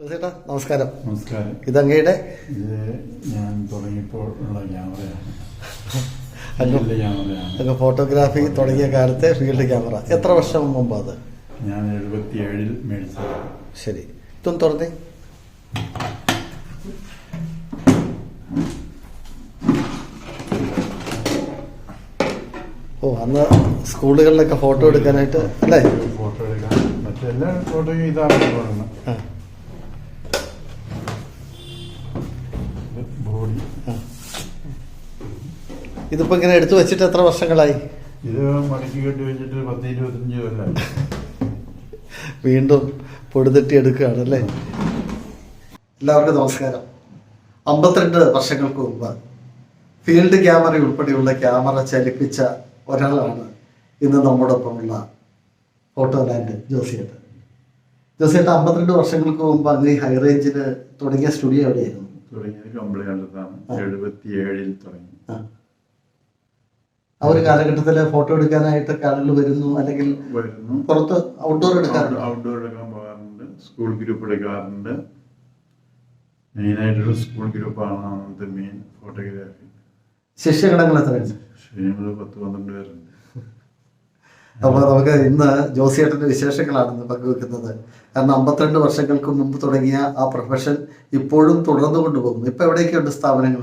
ചേട്ടാ നമസ്കാരം. നമസ്കാരം. ഇതങ്ങയുടെ? ഞാൻ തുടങ്ങിയപ്പോൾ ഉള്ള ക്യാമറയാണ് അങ്ങ് ഫോട്ടോഗ്രാഫി തുടങ്ങിയ കാലത്തെ ഫീൽഡ് ക്യാമറ. എത്ര വർഷം മുമ്പ് അത് ഞാൻ എഴുപത്തിയേഴിൽ ശരി. ഇതും തുറന്നേ. ഓ അന്ന് സ്കൂളുകളിലൊക്കെ ഫോട്ടോ എടുക്കാനായിട്ട് അല്ലേ? ഫോട്ടോ എടുക്കാൻ. മറ്റെല്ലാ ഫോട്ടോയും ഇതാണ് ഇതിപ്പോ ഇങ്ങനെ എടുത്തു വെച്ചിട്ട് എത്ര വർഷങ്ങളായി? ഇത് മടക്കി കെട്ടി വെച്ചിട്ട് പത്ത് ഇരുപത്തഞ്ച് കൊല്ലം വീണ്ടും പൊടുതെട്ടി എടുക്കുകയാണ് അല്ലേ? എല്ലാവർക്കും നമസ്കാരം. അമ്പത്തിരണ്ട് വർഷങ്ങൾക്ക് മുമ്പ് ഫീൽഡ് ക്യാമറ ഉൾപ്പെടെയുള്ള ക്യാമറ ചലിപ്പിച്ച ഒരാളാണ് ഇന്ന് നമ്മോടൊപ്പമുള്ള ഫോട്ടോ ലാൻഡ് ജോസിയേട്ടൻ. ജോസിയേട്ടൻ അമ്പത്തിരണ്ട് വർഷങ്ങൾക്ക് മുമ്പ് അങ്ങ് ഈ ഹൈ റേഞ്ചിൽ തുടങ്ങിയ സ്റ്റുഡിയോ എവിടെയായിരുന്നു? തുടങ്ങിയത് കംപ്ലീറ്റ് കണ്ടത്താണ് എഴുപത്തി ഏഴിൽ തുടങ്ങി ആ. ഒരു കാലഘട്ടത്തിൽ ഫോട്ടോ എടുക്കാനായിട്ടൊക്കെ ആളുകൾ വരുന്നു അല്ലെങ്കിൽ പുറത്ത് ഔട്ട്ഡോർ എടുക്കാറുണ്ട്? ഔട്ട്ഡോർ എടുക്കാൻ പോകാറുണ്ട്. സ്കൂൾ ഗ്രൂപ്പ് എടുക്കാറുണ്ട്. മെയിനായിട്ടൊരു സ്കൂൾ ഗ്രൂപ്പാണ് അന്നത്തെ മെയിൻ ഫോട്ടോഗ്രാഫി ശിഷ്യഘടങ്ങൾ എത്ര ശ്രീമത് പത്ത് പന്ത്രണ്ട് പേരുണ്ട്. അപ്പോൾ നമുക്ക് ഇന്ന് ജോസിയേട്ടന്റെ വിശേഷങ്ങളാണ് ഇന്ന് പങ്കുവെക്കുന്നത്. കാരണം അമ്പത്തിരണ്ട് വർഷങ്ങൾക്ക് മുമ്പ് തുടങ്ങിയ ആ പ്രൊഫഷൻ ഇപ്പോഴും തുടർന്നു കൊണ്ടുപോകുന്നു ഇപ്പൊ എവിടെയൊക്കെയുണ്ട് സ്ഥാപനങ്ങൾ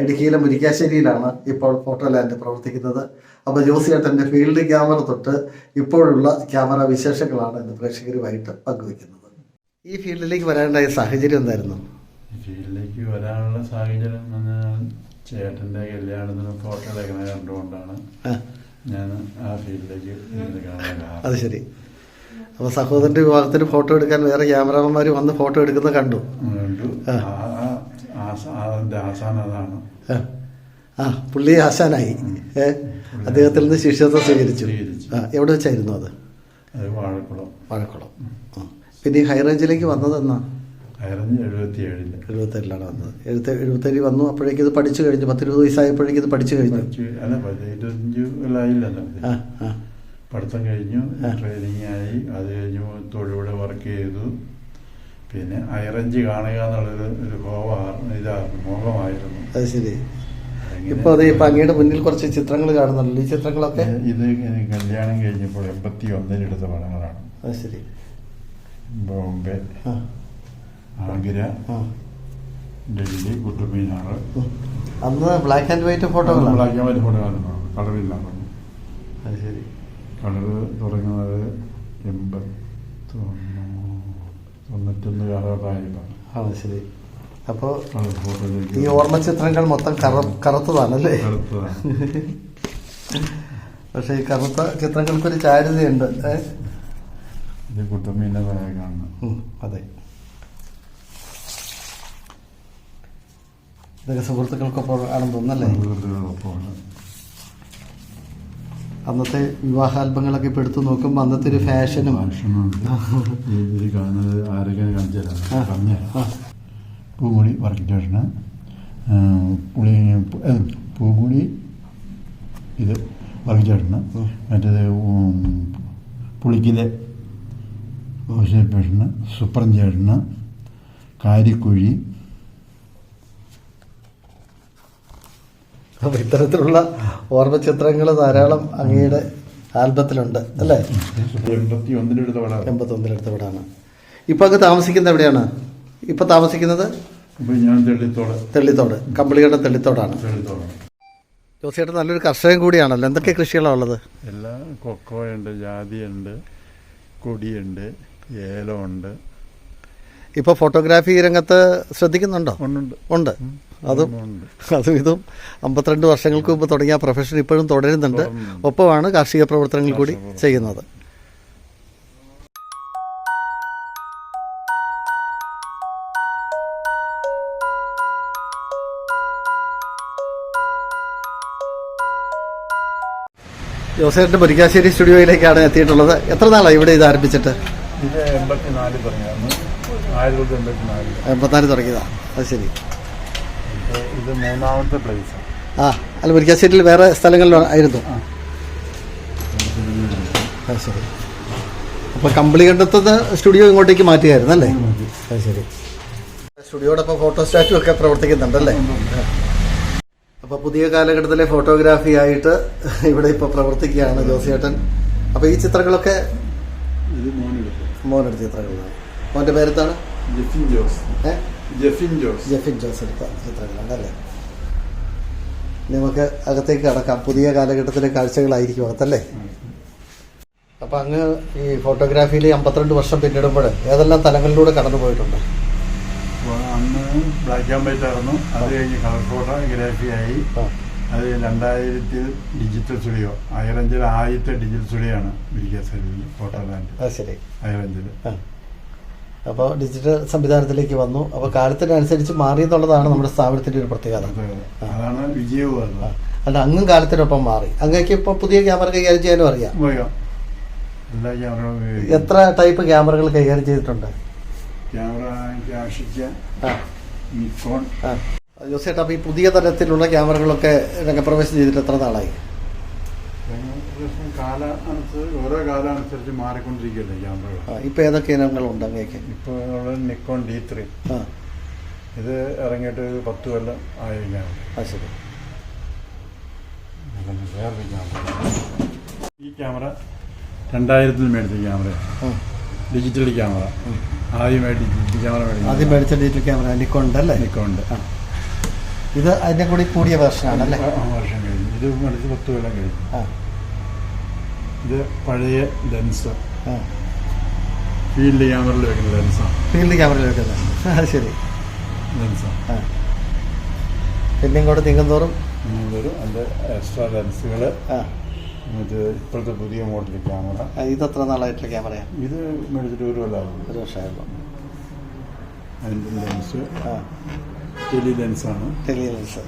ഇടുക്കിയിലെ മുരിക്കാശ്ശേരിയിലാണ് ഇപ്പോൾ ഫോട്ടോ ലാൻഡ് പ്രവർത്തിക്കുന്നത് അപ്പോൾ ജോസിയേട്ടന്റെ ഫീൽഡ് ക്യാമറ തൊട്ട് ഇപ്പോഴുള്ള ക്യാമറ വിശേഷങ്ങളാണ് ഇന്ന് പ്രേക്ഷകരുമായിട്ട് പങ്കുവെക്കുന്നത് ഈ ഫീൽഡിലേക്ക് വരാനുണ്ടായ സാഹചര്യം എന്തായിരുന്നു? ഫീൽഡിലേക്ക് വരാനുള്ള സാഹചര്യം എന്ന് ചേട്ടന്റെ കല്യാണത്തിന് ഫോട്ടോ എടുക്കണ കണ്ടുകൊണ്ടാണ് ഞാൻ ആ ഫീൽഡിലേക്ക് അത് ശരി. അപ്പോൾ സഹോദരന്റെ വിവാഹത്തിന് ഫോട്ടോ എടുക്കാൻ വേറെ ക്യാമറമാന്മാർ വന്ന് ഫോട്ടോ എടുക്കുന്നത് കണ്ടു? അതുകൊണ്ട് ആ. ആ- ആ- അതാണ് പുള്ളി ആശാനായി. അദ്ദേഹത്തിൽ നിന്ന് ശിഷ്യത്വം സ്വീകരിച്ചു. ആ എവിടെ വെച്ചായിരുന്നു അത്? വാഴക്കുളം. വാഴക്കുളം. പിന്നെ ഈ ഹൈറേഞ്ചിലേക്ക് വന്നത് എന്നാ? ഹൈറേഞ്ച് എഴുപത്തി ഏഴിൽ എഴുപത്തേഴിലാണ് വന്നത്. എഴുപത്തി എഴുപത്തേഴ് വന്നു അപ്പോഴേക്കും ഇത് പഠിച്ചു കഴിഞ്ഞു. പത്തിരുപത് വയസ്സായപ്പോഴേക്കും ഇത് പഠിച്ചു കഴിഞ്ഞു. അല്ല പത്ത് ഇരുപത്തഞ്ച് ആ പഠിത്തം കഴിഞ്ഞു. ട്രെയിനിങ് ആയി. അത് കഴിഞ്ഞു തൊഴിലൂടെ വർക്ക് ചെയ്തു. പിന്നെ അയറഞ്ചി കാണുക എന്നുള്ളൊരു ഒരു ഹോവാണ് ഇതായിരുന്നു മോഹമായിരുന്നു. അത് ശരി. ഇപ്പൊ അതെ ഇപ്പം അങ്ങയുടെ മുന്നിൽ കുറച്ച് ചിത്രങ്ങൾ കാണുന്നുണ്ട് ഈ ചിത്രങ്ങളൊക്കെ? ഇത് കല്യാണം കഴിഞ്ഞപ്പോൾ എൺപത്തി ഒന്നിലെടുത്ത പടങ്ങളാണ്. അത് ശരി. ബോംബെ ആഗ്ര ഡൽഹി കുട്ടുമീനാർ. അന്ന് ബ്ലാക്ക് ആൻഡ് വൈറ്റ് ഫോട്ടോകളാണ് ബ്ലാക്ക് ആൻഡ് വൈറ്റ് ഫോട്ടോകളാണ് കളറില്ല അത് ശരി. കളറ് തുടങ്ങുന്നത് എൺപത്തൊന്ന് തൊണ്ണൂറ്റൊന്ന് കാലഘട്ടമായപ്പോൾ ആ ശരി അപ്പോൾ ഈ ഓർമ്മ ചിത്രങ്ങൾ മൊത്തം കറ കറുത്തതാണല്ലേ? കറുത്തതാണ്. പക്ഷെ ഈ കറുത്ത ചിത്രങ്ങൾക്കൊരു ചാരുതയുണ്ട്? ഇത് ഉം, അതെ. ഇതൊക്കെ സുഹൃത്തുക്കൾക്കൊപ്പം ആണെന്ന് തോന്നല്ലേ സുഹൃത്തുക്കളോടൊപ്പമാണ് അന്നത്തെ വിവാഹ ആൽബങ്ങളൊക്കെ ഇപ്പൊ എടുത്തു നോക്കുമ്പോൾ അന്നത്തെ ഒരു ഫാഷനും കാണുന്നത് ആരൊക്കെ വർക്ക് സ്റ്റേഷന് പുളി പൂമുടി ഇത് വർക്ക് സ്റ്റേഷന്. മറ്റേത് പുളിക്കിലെ പുളിക്കിലെ സ്റ്റേഷന് കാരിക്കുഴി അപ്പൊ ഇത്തരത്തിലുള്ള ഓർമ്മ ചിത്രങ്ങൾ ധാരാളം അങ്ങയുടെ ആൽബത്തിലുണ്ട് അല്ലേ? എൺപത്തൊന്നിലെടുത്ത വീടാണ് ഇപ്പൊ അങ്ങ് താമസിക്കുന്നത് എവിടെയാണ്? ഇപ്പൊ താമസിക്കുന്നത്? തെള്ളിത്തോടെ. കമ്പിളിയുടെ തെള്ളിത്തോടാണ്. തെള്ളിത്തോടാണ് ജോസിയേട്ടൻ നല്ലൊരു കർഷകൻ കൂടിയാണല്ലോ. എന്തൊക്കെ കൃഷികളാണ് ഉള്ളത്? എല്ലാം കൊക്കോയുണ്ട് ജാതിയുണ്ട് കൊടിയുണ്ട് ഏലമുണ്ട് ഇപ്പോൾ ഫോട്ടോഗ്രാഫി രംഗത്ത് ശ്രദ്ധിക്കുന്നുണ്ടോ? ഉണ്ട് അതും അതും ഇതും അമ്പത്തിരണ്ട് വർഷങ്ങൾക്ക് മുമ്പ് തുടങ്ങിയ പ്രൊഫഷൻ ഇപ്പോഴും തുടരുന്നുണ്ട്. ഒപ്പമാണ് കാർഷിക പ്രവർത്തനങ്ങൾ കൂടി ചെയ്യുന്നത്. ജോസേട്ടന്റെ മുരിക്കാശ്ശേരി സ്റ്റുഡിയോയിലേക്കാണ് എത്തിയിട്ടുള്ളത്. എത്ര നാളാണ് ഇവിടെ ഇത് ആരംഭിച്ചിട്ട്? ഇത് എൺപത്തിനാലിൽ തുടങ്ങിയാണ് ആയിരത്തി തൊള്ളായിരത്തി എൺപത്തിനാല് തുടങ്ങിയതാണ് അത് ശരി. ഇത് മൂന്നാമത്തെ പ്ലേസ് ആ അല്ല മുരിക്കാശ്ശേരിയിൽ വേറെ സ്ഥലങ്ങളിലായിരുന്നു അത് ശരി. അപ്പോൾ അപ്പൊ കമ്പിളി കണ്ടെത്തുന്ന സ്റ്റുഡിയോ ഇങ്ങോട്ടേക്ക് മാറ്റിയായിരുന്നു അല്ലേ? അത് ശരി. സ്റ്റുഡിയോടൊപ്പം ഫോട്ടോ സ്റ്റാറ്റു ഒക്കെ പ്രവർത്തിക്കുന്നുണ്ടല്ലേ അപ്പോൾ പുതിയ കാലഘട്ടത്തിലെ ഫോട്ടോഗ്രാഫി ആയിട്ട് ഇവിടെ ഇപ്പൊ പ്രവർത്തിക്കുകയാണ് ജോസിയേട്ടൻ. അപ്പോൾ ഈ ചിത്രങ്ങളൊക്കെ മോനെടുത്ത ചിത്രങ്ങളാണ്. മോന്റെ പേരെത്താണ് ജെഫിൻ ജോസ്. ഏഹ് ജെഫിൻ ജോസ്. ജെഫിൻ ജോസ് എടുത്ത നമുക്ക് അകത്തേക്ക് കടക്കാം. പുതിയ കാലഘട്ടത്തിലെ കാഴ്ചകളായിരിക്കും അകത്തല്ലേ? അപ്പൊ അങ്ങ് ഈ ഫോട്ടോഗ്രാഫിയിൽ അമ്പത്തിരണ്ട് വർഷം പിന്നിടുമ്പോൾ ഏതെല്ലാം തലങ്ങളിലൂടെ കടന്നു പോയിട്ടുണ്ട്? അന്ന് ബ്ലാക്ക് ആൻഡ് വൈറ്റ് ആയിരുന്നു. അത് കഴിഞ്ഞ് കളർ ഫോട്ടോഗ്രാഫി ആയി. ആ, അത് രണ്ടായിരത്തിൽ ഡിജിറ്റൽ സ്റ്റുഡിയോ. അയറഞ്ചിൽ ആദ്യത്തെ ഡിജിറ്റൽ സ്റ്റുഡിയോ ആണ്. ഫോട്ടോ ലാൻഡ് അയറഞ്ചിൽ. അപ്പോൾ ഡിജിറ്റൽ സംവിധാനത്തിലേക്ക് വന്നു. അപ്പോൾ കാലത്തിനനുസരിച്ച് മാറി എന്നുള്ളതാണ് നമ്മുടെ സ്ഥാപനത്തിന്റെ ഒരു പ്രത്യേകത. അതാണ് വിജയവും അല്ല അങ്ങും കാലത്തിനൊപ്പം മാറി. അങ്ങേക്ക് ഇപ്പോൾ പുതിയ ക്യാമറ കൈകാര്യം ചെയ്യാനും അറിയാം. എത്ര ടൈപ്പ് ക്യാമറകൾ കൈകാര്യം ചെയ്തിട്ടുണ്ട്? ജോസേട്ടാ അപ്പോൾ ഈ പുതിയ തരത്തിലുള്ള ക്യാമറകളൊക്കെ രംഗപ്രവേശം ചെയ്തിട്ട് എത്ര നാളായി? കാല അനുസരിച്ച് ഓരോ കാലാനുസരിച്ച് മാറിക്കൊണ്ടിരിക്കുകയല്ലേ ക്യാമറകൾ? ആ, ഇപ്പോൾ ഏതൊക്കെ ഇനങ്ങളുണ്ട് അങ്ങേക്ക്? ഇപ്പോൾ ഉള്ളത് നിക്കോൺ ഡി ത്രീ. ഇത് ഇറങ്ങിയിട്ട് ഒരു പത്ത് കൊല്ലം ആയി ക്യാമറ ശരി. ഇതൊന്ന് വേറൊരു ക്യാമറ ഈ ക്യാമറ രണ്ടായിരത്തിൽ മേടിച്ച ക്യാമറ. Digital camera. ആദ്യമായിട്ട് ഡിജിറ്റൽ ക്യാമറ ആദ്യം മേടിച്ച ഡിജിറ്റൽ ക്യാമറ നിക്കോണ്ട് അല്ലേ? നിക്കോണ്ട്. ഇത് അതിന്റെ കൂടി കൂടിയ വേർഷനാണ് അല്ലേ ആ, വർഷം കഴിഞ്ഞു. ഇത് മേടിച്ച് പത്ത് കൊല്ലം കഴിഞ്ഞു. ആ. ഇത് പഴയ ലെൻസ് ഫീൽഡ് ക്യാമറയിൽ വെക്കുന്ന ലെൻസാണ് ഫീൽഡ് ക്യാമറയിൽ വെക്കുന്ന അത് ശരി. ലെൻസാണ് പിന്നെ ഇങ്ങോട്ട് നീങ്ങുന്തോറും? തോറും അതിന്റെ എക്സ്ട്രാ ലെൻസുകൾ മറ്റേ ഇപ്പോഴത്തെ പുതിയ മോഡൽ ക്യാമറ ഇത് എത്ര നാളായിട്ടുള്ള ക്യാമറയാണ് ഇത് മേടിച്ചിട്ട് ഒരു കൊല്ലമാകും ഒരു വർഷമായിരുന്നു അതിന്റെ ലെൻസ് ടെലി ലെൻസാണ് ടെലി ലെൻസ്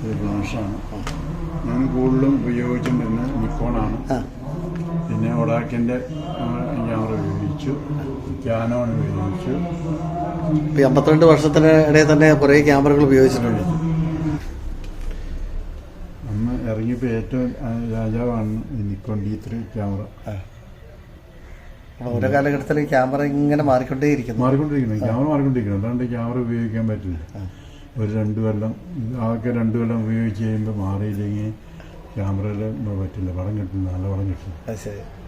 ഇത് ഫ്ലാഷാണ് ഞാൻ കൂടുതലും ഉപയോഗിച്ചിട്ടുണ്ടെന്ന് നിക്കോണാണ് ഒഡാക്കിന്റെ ക്യാമറ ഉപയോഗിച്ചു. ക്യാനോൺ ഉപയോഗിച്ചു. ഇപ്പം അമ്പത്തിരണ്ട് വർഷത്തിന് ഇടയിൽ തന്നെ കുറേ ക്യാമറകൾ ഉപയോഗിച്ചിട്ടുണ്ട്. അന്ന് ഇറങ്ങിയപ്പോൾ ഏറ്റവും രാജാവാണ് നിക്കോൺ ഡി ത്രീ ക്യാമറ. അപ്പോൾ ഓരോ കാലഘട്ടത്തിൽ ക്യാമറ ഇങ്ങനെ മാറിക്കൊണ്ടേയിരിക്കുന്നു. മാറിക്കൊണ്ടിരിക്കുന്നു. ക്യാമറ മാറിക്കൊണ്ടിരിക്കുന്നു. അല്ലാണ്ട് ക്യാമറ ഉപയോഗിക്കാൻ പറ്റില്ല. ഒരു രണ്ട് കൊല്ലം ആകെ രണ്ട് കൊല്ലം ഉപയോഗിച്ച് കഴിയുമ്പോൾ മാറിയില്ലെങ്കിൽ ക്യാമറയിൽ പറ്റില്ല. പടം കിട്ടില്ല നല്ല പടം കിട്ടില്ല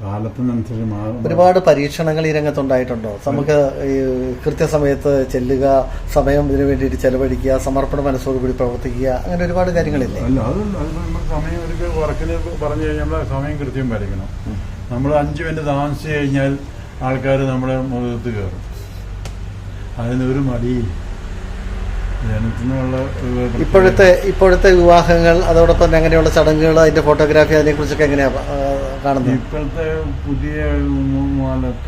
കാലത്തിനനുസരിച്ച് മാറും. ഒരുപാട് പരീക്ഷണങ്ങൾ ഈ രംഗത്തുണ്ടായിട്ടുണ്ടോ? നമുക്ക് ഈ കൃത്യസമയത്ത് ചെല്ലുക സമയം ഇതിനു വേണ്ടിയിട്ട് ചെലവഴിക്കുക സമർപ്പണ മനസ്സോടുകൂടി പ്രവർത്തിക്കുക അങ്ങനെ ഒരുപാട് കാര്യങ്ങളില്ലേ? അല്ല അത് സമയം ഒരു വർക്കിന് പറഞ്ഞു കഴിഞ്ഞാൽ സമയം കൃത്യം പാലിക്കണം. നമ്മൾ അഞ്ച് മിനിറ്റ് താമസിച്ചു കഴിഞ്ഞാൽ ആൾക്കാർ നമ്മുടെ മുഖത്ത് കയറും. അതിനൊരു മടി ഇപ്പോഴത്തെ ഇപ്പോഴത്തെ വിവാഹങ്ങൾ അതോടൊപ്പം അങ്ങനെയുള്ള ചടങ്ങുകൾ അതിന്റെ ഫോട്ടോഗ്രാഫി അതിനെക്കുറിച്ചൊക്കെ എങ്ങനെയാണ് കാണുന്നത്? ഇപ്പോഴത്തെ പുതിയ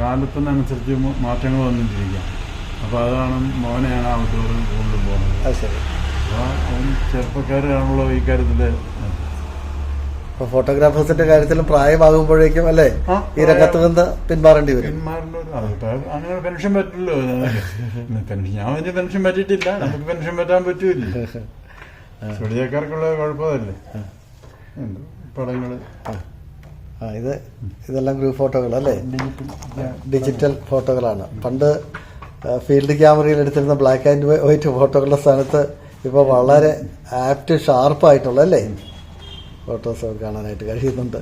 കാലത്തിനനുസരിച്ച് മാറ്റങ്ങൾ വന്നിട്ടിരിക്കാം അപ്പോൾ അതാണ് മോനെയാണ് ഔട്ട്ഡോർ കൂടുതൽ പോകുന്നത് അത് ശരി. അപ്പോൾ ചെറുപ്പക്കാരാണല്ലോ ഈ കാര്യത്തിൽ ഇപ്പൊ ഫോട്ടോഗ്രാഫേഴ്സിന്റെ കാര്യത്തിലും പ്രായമാകുമ്പോഴേക്കും അല്ലേ? ഈ രംഗത്ത് നിന്ന് പിന്മാറേണ്ടി വരും. അങ്ങനെ പെൻഷൻ പറ്റില്ലോ ഞാൻ അതിന് പെൻഷൻ പറ്റിയിട്ടില്ല. നമുക്ക് പെൻഷൻ പറ്റാൻ പറ്റൂല സുടിയക്കാർക്കുള്ള കുഴപ്പമല്ലേ. പടങ്ങൾ? ആ. ഇത് ഇതെല്ലാം ഗ്രൂപ്പ് ഫോട്ടോകൾ അല്ലേ? ഡിജിറ്റൽ ഫോട്ടോകളാണ്. പണ്ട് ഫീൽഡ് ക്യാമറയിൽ എടുത്തിരുന്ന ബ്ലാക്ക് ആൻഡ് വൈറ്റ് ഫോട്ടോകളുടെ സ്ഥാനത്ത് ഇപ്പോൾ വളരെ ആപ്റ്റ് ഷാർപ്പായിട്ടുള്ള അല്ലേ? ഫോട്ടോസ് കാണാനായിട്ട് കഴിയുന്നുണ്ട്.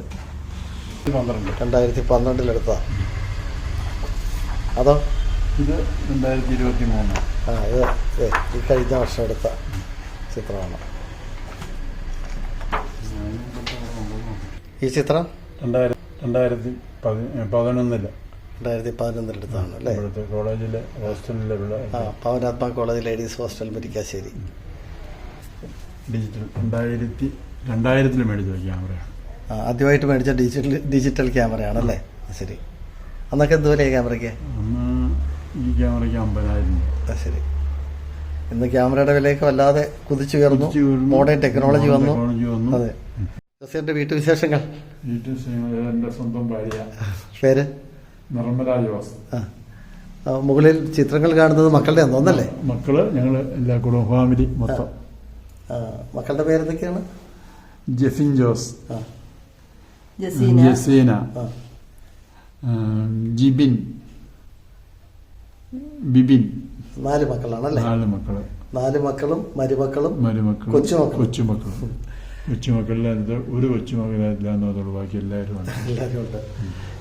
രണ്ടായിരത്തി പന്ത്രണ്ടിലെടുത്ത അതോ? ഇത് രണ്ടായിരത്തി ഇരുപത്തി മൂന്ന് ആ ഇത് ഈ കഴിഞ്ഞ വർഷം എടുത്ത ചിത്രമാണ്. ഈ ചിത്രം? രണ്ടായിരത്തി രണ്ടായിരത്തി പതി- പതിനൊന്നിൽ. രണ്ടായിരത്തി പതിനൊന്നിലെടുത്താണ് അല്ലേ? ഇവിടുത്തെ കോളേജിലെ ഹോസ്റ്റലിലുള്ള ആ Pavanatma college ladies hostel Murickassery digital രണ്ടായിരത്തി രണ്ടായിരത്തിൽ മേടിച്ച ക്യാമറയാണ്. ആ, ആദ്യമായിട്ട് മേടിച്ച ഡിജിറ്റൽ ഡിജിറ്റൽ ക്യാമറയാണല്ലേ? ശരി. അന്നൊക്കെ എന്തുപോലെയാ ക്യാമറയ്ക്ക്? അന്ന് ഈ ക്യാമറയ്ക്ക് അമ്പതിനായിരം രൂപ. ശരി. ഇന്ന് ക്യാമറയുടെ വിലയൊക്കെ വല്ലാതെ കുതിച്ചു ഉയർന്നു. മോഡേൺ ടെക്നോളജി വന്നു. അതെ. ജോസിന്റെ വീട്ടുവിശേഷങ്ങൾ? എന്റെ സ്വന്തം ഭാര്യ. പേര്? നിർമ്മല ജോസ്. മുകളിൽ ചിത്രങ്ങൾ കാണുന്നത് മക്കളുടെ തോന്നല്ലേ മക്കൾ ഞങ്ങൾ എല്ലാ കുടുംബ ഫാമിലി മൊത്തം. മക്കളുടെ പേരെന്തൊക്കെയാണ്? ജെസിൻ ജോസ്. ജസീന. ജിബിൻ. ബിബിൻ. നാല് മക്കളാണല്ലേ? നാല് മക്കൾ. നാല് മക്കളും മരുമക്കളും മരുമക്കളും കൊച്ചുമക്കളും. കൊച്ചുമക്കളും. ഒരു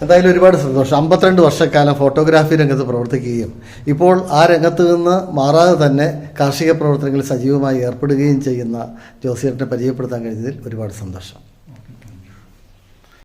എന്തായാലും ഒരുപാട് സന്തോഷം. അമ്പത്തിരണ്ട് വർഷക്കാലം ഫോട്ടോഗ്രാഫി രംഗത്ത് പ്രവർത്തിക്കുകയും ഇപ്പോൾ ആ രംഗത്ത് നിന്ന് മാറാതെ തന്നെ കാർഷിക പ്രവർത്തനങ്ങളിൽ സജീവമായി ഏർപ്പെടുകയും ചെയ്യുന്ന ജോസിയേട്ടനെ പരിചയപ്പെടുത്താൻ കഴിഞ്ഞതിൽ ഒരുപാട് സന്തോഷം.